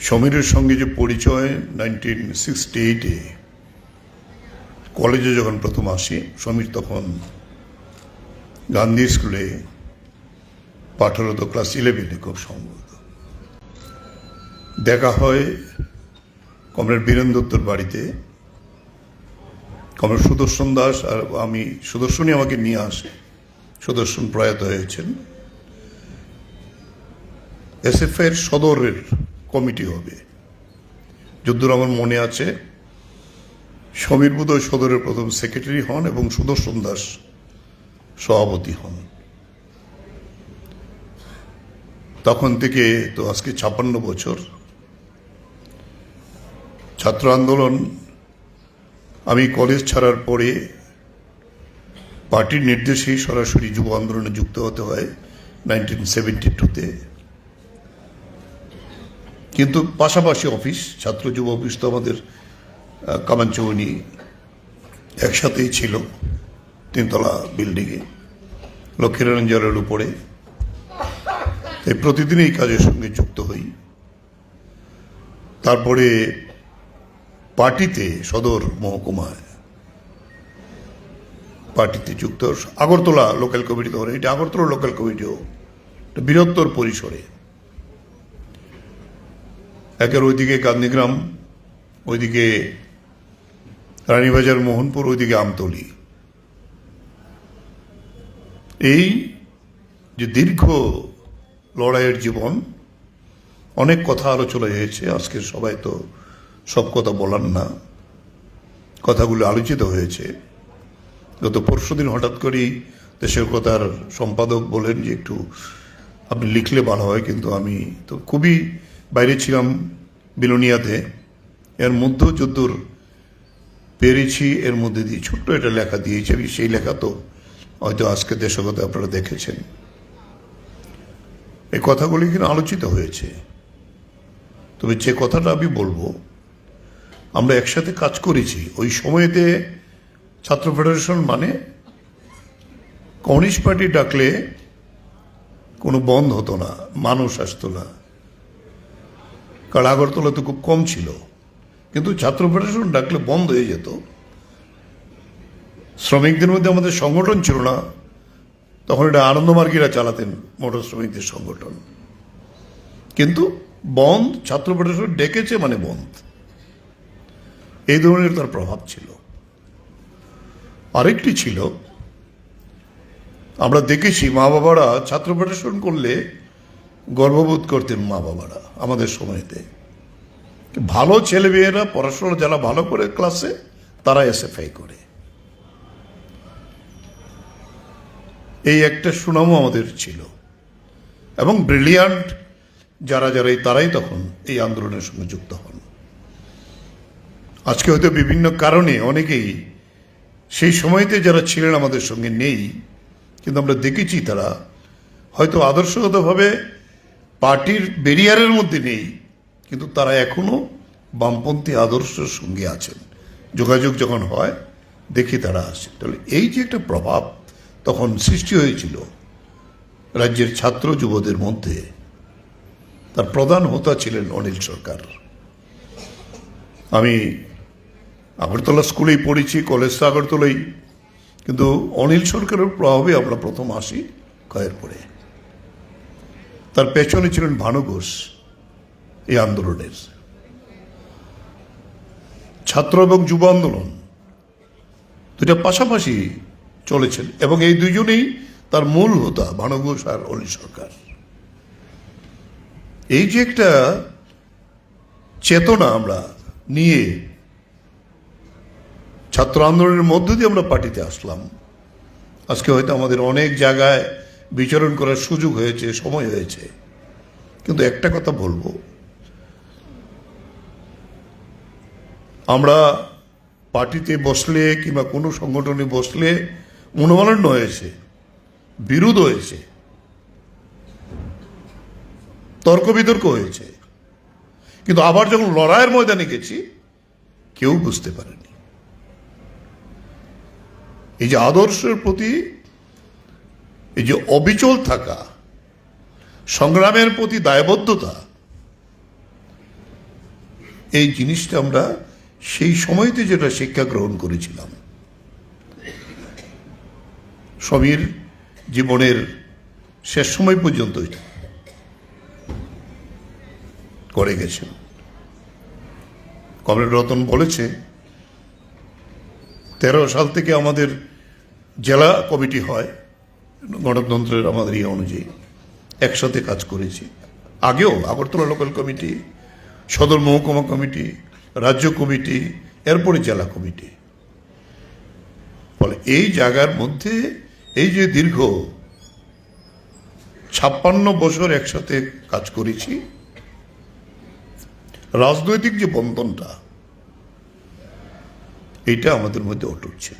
সমীরের সঙ্গে যে পরিচয় নাইনটিন সিক্সটি এইটে কলেজে যখন প্রথম আসি, সমীর তখন গান্ধী স্কুলে পাঠরত ক্লাস ইলেভেনে খুব সম্ভবত। দেখা হয় কমরেড বীরেন দত্তর বাড়িতে। কমরেড সুদর্শন দাস আর আমি, সুদর্শনই আমাকে নিয়ে আসে। সুদর্শন প্রয়াত হয়েছেন। এস এসএফের সদরের কমিটি হবে। যদ্দূর আমার মনে আছে, সমীর বোধহয় সদরের প্রথম সেক্রেটারি হন এবং সুদর্শন দাস সভাপতি হন। তখন থেকে তো আজকে ছাপ্পান্ন বছর। ছাত্র আন্দোলন আমি কলেজ ছাড়ার পরে পার্টির নির্দেশেই সরাসরি যুব আন্দোলনে যুক্ত হতে হয়, নাইনটিন সেভেন্টি টুতে। কিন্তু পাশাপাশি অফিস ছাত্র যুব অফিস তো আমাদের আহ, কামানচৌনি একসাথেই ছিল তিনতলা বিল্ডিংয়ে লক্ষ্মীনারায়ণ উপরে। তাই প্রতিদিন এই কাজের সঙ্গে যুক্ত হই। তারপরে পার্টিতে সদর মহকুমায় পার্টিতে যুক্ত। আগরতলা লোকাল কমিটি তখন এটা আগরতলা লোকাল কমিটিও বৃহত্তর পরিসরে একের ওইদিকে গান্ধীগ্রাম ওইদিকে রানীবাজার, মোহনপুর, ওইদিকে আমতলি। এই যে দীর্ঘ লড়াইয়ের জীবন, অনেক কথা আলোচনা হয়েছে, আজকের সবাই তো সব কথা বলার না। কথাগুলো আলোচিত হয়েছে। গত পরশু দিন হঠাৎ করেই দেশের কথার সম্পাদক বলেন যে একটু আপনি লিখলে ভালো হয়, কিন্তু আমি তো খুবই বাইরে ছিলাম বিলোনিয়াতে। এর মধ্যেও যদ্দূর পেরেছি, এর মধ্যে দিয়ে ছোট্ট একটা লেখা দিয়েছি। আমি সেই লেখা তো হয়তো আজকে দেশগত আপনারা দেখেছেন। এই কথাগুলি কিন্তু আলোচিত হয়েছে। তবে যে কথাটা আমি বলব, আমরা একসাথে কাজ করেছি। ওই সময়তে ছাত্র ফেডারেশন মানে কমিউনিস্ট পার্টি ডাকলে কোনো বন্ধ হতো না, মানুষ আসতো না। কারণ আগরতলা তো খুব কম ছিল। কিন্তু ছাত্র ফেডারেশন ডাকলে বন্ধ হয়ে যেত। শ্রমিকদের মধ্যে আমাদের সংগঠন ছিল না। তখন এটা আনন্দমার্গীরা চালাতেন মোটর শ্রমিকদের সংগঠন। কিন্তু বন্ধ, ছাত্র ফেডারেশন ডেকেছে মানে বন্ধ। এই ধরনের তার প্রভাব ছিল। আরেকটি ছিল, আমরা দেখেছি মা বাবারা ছাত্র ফেডারেশন করলে গর্ববোধ করতেন মা বাবারা আমাদের সময়তে। ভালো ছেলে মেয়েরা পড়াশোনা যারা ভালো করে ক্লাসে, তারা এসএফআই করে। এই একটা সুনামও আমাদের ছিল। এবং ব্রিলিয়ান্ট যারা যারা তারাই তখন এই আন্দোলনের সঙ্গে যুক্ত হন। আজকে হয়তো বিভিন্ন কারণে অনেকেই সেই সময়তে যারা ছিলেন আমাদের সঙ্গে নেই, কিন্তু আমরা দেখেছি তারা হয়তো আদর্শগতভাবে পার্টির বেরিয়ারের মধ্যে নেই, কিন্তু তারা এখনও বামপন্থী আদর্শের সঙ্গে আছেন। যোগাযোগ যখন হয়, দেখি তারা আসে তাহলে এই যে একটা প্রভাব তখন সৃষ্টি হয়েছিল রাজ্যের ছাত্র যুবদের মধ্যে, তার প্রধান হোতা ছিলেন অনিল সরকার। আমি আগরতলা স্কুলেই পড়েছি, কলেজ তো আগরতলাই, কিন্তু অনিল সরকারের প্রভাবে আমরা প্রথম আসি কয়ের পরে তার পেছনে ছিলেন ভানু ঘোষ এই আন্দোলনের। ছাত্র এবং যুব আন্দোলন দুটা পাশাপাশি চলেছেন এবং এই দুজনেই তার মূল হোতা, ভানু ঘোষ আর অলি সরকার। এই যে একটা চেতনা আমরা নিয়ে ছাত্র আন্দোলনের মধ্য দিয়ে আমরা পার্টিতে আসলাম। আজকে হয়তো আমাদের অনেক জায়গায় বিচরণ করার সুযোগ হয়েছে, সময় হয়েছে। কিন্তু একটা কথা বলব। আমরা পার্টিতে বসলে কিংবা কোনো সংগঠনে বসলে মনোমালিন্য হয়েছে, বিরোধ হয়েছে তর্ক বিতর্ক হয়েছে। কিন্তু আবার যখন লড়াইয়ের ময়দানে গেছি, কেউ বুঝতে পারেনি। এই যে আদর্শের প্রতি এই যে অবিচল থাকা, সংগ্রামের প্রতি দায়বদ্ধতা, এই জিনিসটা আমরা সেই সময়তে যেটা শিক্ষা গ্রহণ করেছিলাম। সমীর জীবনের শেষ সময় পর্যন্ত করে গেছেন। কমরেড রতন বলেছে, তেরো সাল থেকে আমাদের জেলা কমিটি হয় গণতন্ত্রের আমাদের ইয়ে অনুযায়ী একসাথে কাজ করেছি। আগেও আগরতলা লোকাল কমিটি, সদর মহকুমা কমিটি, রাজ্য কমিটি, এরপরে জেলা কমিটি। ফলে এই জায়গার মধ্যে এই যে দীর্ঘ ছাপ্পান্ন বছর একসাথে কাজ করেছি, রাজনৈতিক যে বন্ধনটা এটা আমাদের মধ্যে অটুট ছিল।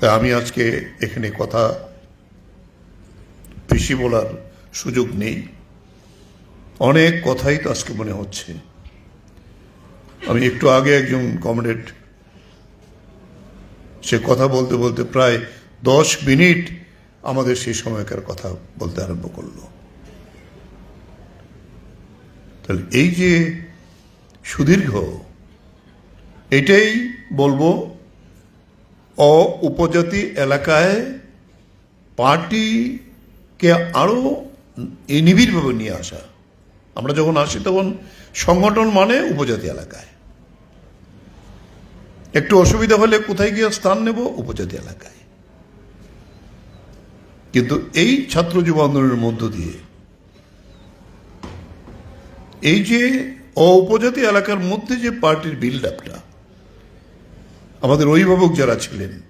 তাই আমি আজকে এখানে কথা বেশি বলার সুযোগ নেই। অনেক কথাই তো আজকে মনে হচ্ছে। আমি একটু আগে একজন কমরেড সে কথা বলতে বলতে প্রায় দশ মিনিট আমাদের সেই সময়কার কথা বলতে আরম্ভ করল। তাহলে এই যে সুদীর্ঘ, এটাই বলব অ উপজাতি এলাকায় পার্টিকে আরও নিবিড়ভাবে নিয়ে আসা। আমরা যখন আসি তখন সংগঠন মানে উপজাতি এলাকায়। একটু অসুবিধা হলে কোথায় গিয়ে স্থান নেব? উপজাতি এলাকায়। কিন্তু এই ছাত্র যুব আন্দোলনের মধ্য দিয়ে এই যে উপজাতি এলাকার মধ্যে যে পার্টির বিল্ড আপটা আমাদের অভিভাবক যারা ছিলেন,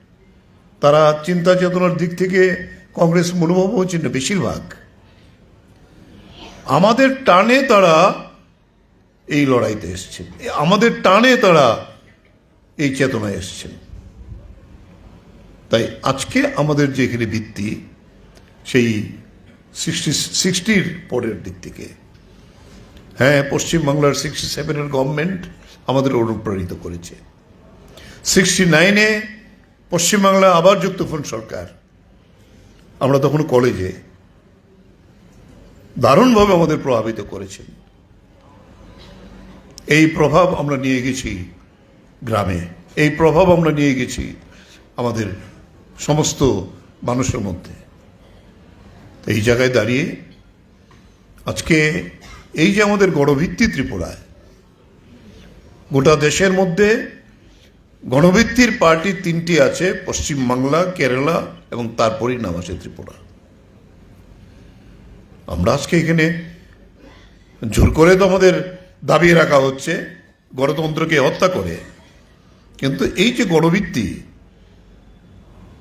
তারা চিন্তা চেতনার দিক থেকে কংগ্রেস মনোভাবও ছিল বেশিরভাগ। আমাদের টানে তারা এই লড়াইতে এসছেন। আমাদের টানে তারা এই চেতনায় এসছেন। তাই আজকে আমাদের যে এখানে ভিত্তি, সেই সিক্সটি, সিক্সটির পরের দিক থেকে। হ্যাঁ পশ্চিমবাংলার সিক্সটি সেভেনের গভর্নমেন্ট আমাদের অনুপ্রাণিত করেছে। সিক্সটি নাইনে পশ্চিমবাংলা আবার যুক্তফ্রন্ট সরকার। আমরা তখন কলেজে দারুণভাবে আমাদের প্রভাবিত করেছেন এই প্রভাব আমরা নিয়ে গেছি গ্রামে। এই প্রভাব আমরা নিয়ে গেছি আমাদের সমস্ত মানুষের মধ্যে। এই জায়গায় দাঁড়িয়ে আজকে এই যে আমাদের গড়ভিত্তি ত্রিপুরায়, গোটা দেশের মধ্যে গণভিত্তির পার্টি তিনটি আছে, পশ্চিমবাংলা, কেরালা এবং তারপরেই নাম আছে ত্রিপুরা। আমরা আজকে এখানে জোর করে তো আমাদের দাবি রাখা হচ্ছে, গণতন্ত্রকে হত্যা করে। কিন্তু এই যে গণভিত্তি,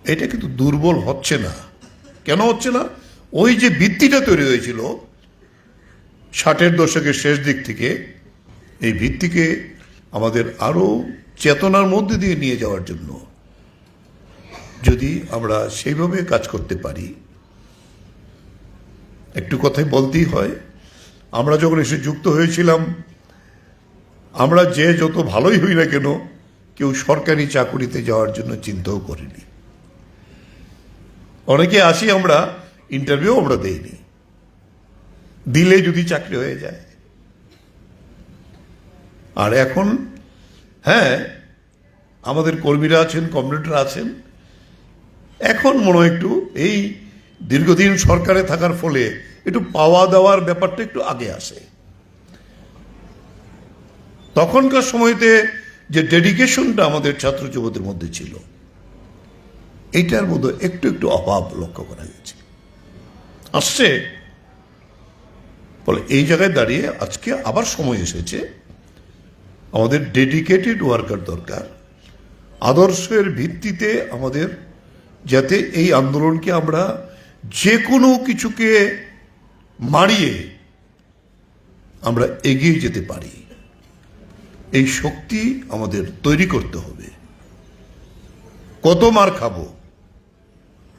এটা কিন্তু দুর্বল হচ্ছে না। কেন হচ্ছে না? ওই যে ভিত্তিটা তৈরি হয়েছিল, ষাটের দশকের শেষ দিক থেকে, এই ভিত্তিকে আমাদের আরও চেতনার মধ্যে দিয়ে নিয়ে যাওয়ার জন্য যদি আমরা সেইভাবে কাজ করতে পারি, একটু কথাই বলতেই হয়, আমরা যখন এসে যুক্ত হয়েছিলাম, আমরা যে যত ভালোই হই না কেন, কেউ সরকারি চাকুরিতে যাওয়ার জন্য চিন্তাও করিনি। অনেকে আসি আমরা ইন্টারভিউ আমরা দেইনি। দিলে যদি চাকরি হয়ে যায়। আর এখন হ্যাঁ আমাদের কর্মীরা আছেন, কমরেডরা আছেন। এখন মনে একটু এই দীর্ঘদিন সরকারে থাকার ফলে একটু পাওয়া দেওয়ার ব্যাপারটা একটু আগে আসে। তখনকার সময়তে যে ডেডিকেশনটা আমাদের ছাত্র যুবদের মধ্যে ছিল, এইটার মধ্যে একটু একটু অভাব লক্ষ্য করা গেছে। আসছে ফলে এই জায়গায় দাঁড়িয়ে আজকে আবার সময় এসেছে আমাদের ডেডিকেটেড ওয়ার্কার দরকার। আদর্শের ভিত্তিতে আমাদের যাতে এই আন্দোলনকে আমরা যে কোনো কিছুকে মারিয়ে আমরা এগিয়ে যেতে পারি। এই শক্তি আমাদের তৈরি করতে হবে। কত মার খাব?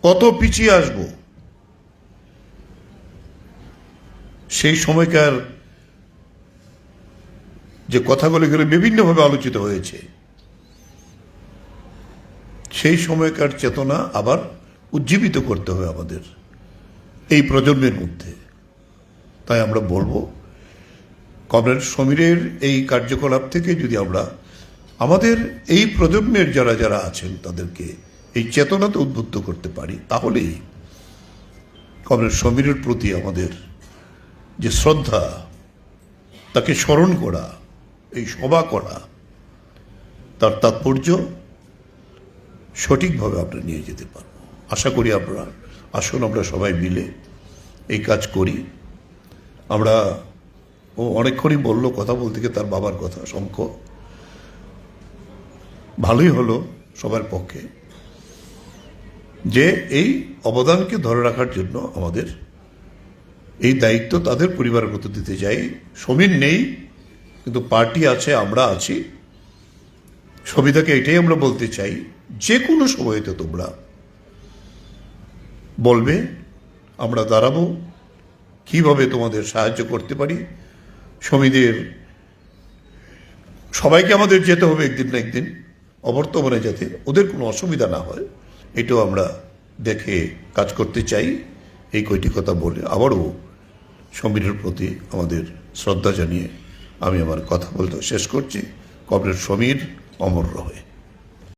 কত পিছিয়ে আসব? সেই সময়কার যে কথাগুলো এগুলো বিভিন্নভাবে আলোচিত হয়েছে। সেই সময়কার চেতনা আবার উজ্জীবিত করতে হবে আমাদের এই প্রজন্মের মধ্যে। তাই আমরা বলব, কমরেড সমীরের এই কার্যকলাপ থেকে যদি আমরা আমাদের এই প্রজন্মের যারা যারা আছেন তাদেরকে এই চেতনাতে উদ্বুদ্ধ করতে পারি, তাহলেই কমরেড সমীরের প্রতি আমাদের যে শ্রদ্ধা, তাকে স্মরণ করা এই সভা করা তার তাৎপর্য সঠিকভাবে আমরা নিয়ে যেতে পারব। আশা করি আমরা, আসুন আমরা সবাই মিলে এই কাজ করি। আমরা ও অনেকক্ষণই বলল কথা বলতে গিয়ে তার বাবার কথা, শঙ্খ। ভালোই হলো সবার পক্ষে যে এই অবদানকে ধরে রাখার জন্য আমাদের এই দায়িত্ব তাদের পরিবারের মতো দিতে চাই। সমীর নেই কিন্তু পার্টি আছে, আমরা আছি। সবিতাকে এটাই আমরা বলতে চাই, যে কোনো সময়তে তোমরা বলবে, আমরা দাঁড়াবো, কীভাবে তোমাদের সাহায্য করতে পারি। সমিতির সবাইকে আমাদের যেতে হবে একদিন না একদিন, অবর্তমানে যাতে ওদের কোনো অসুবিধা না হয়, এটাও আমরা দেখে কাজ করতে চাই। এই কয়টি কথা বলে আবারও সমীরের প্রতি আমাদের শ্রদ্ধা জানিয়ে আমি আমার কথা বলতে শেষ করছি। কবরের সমীর অমর রহে।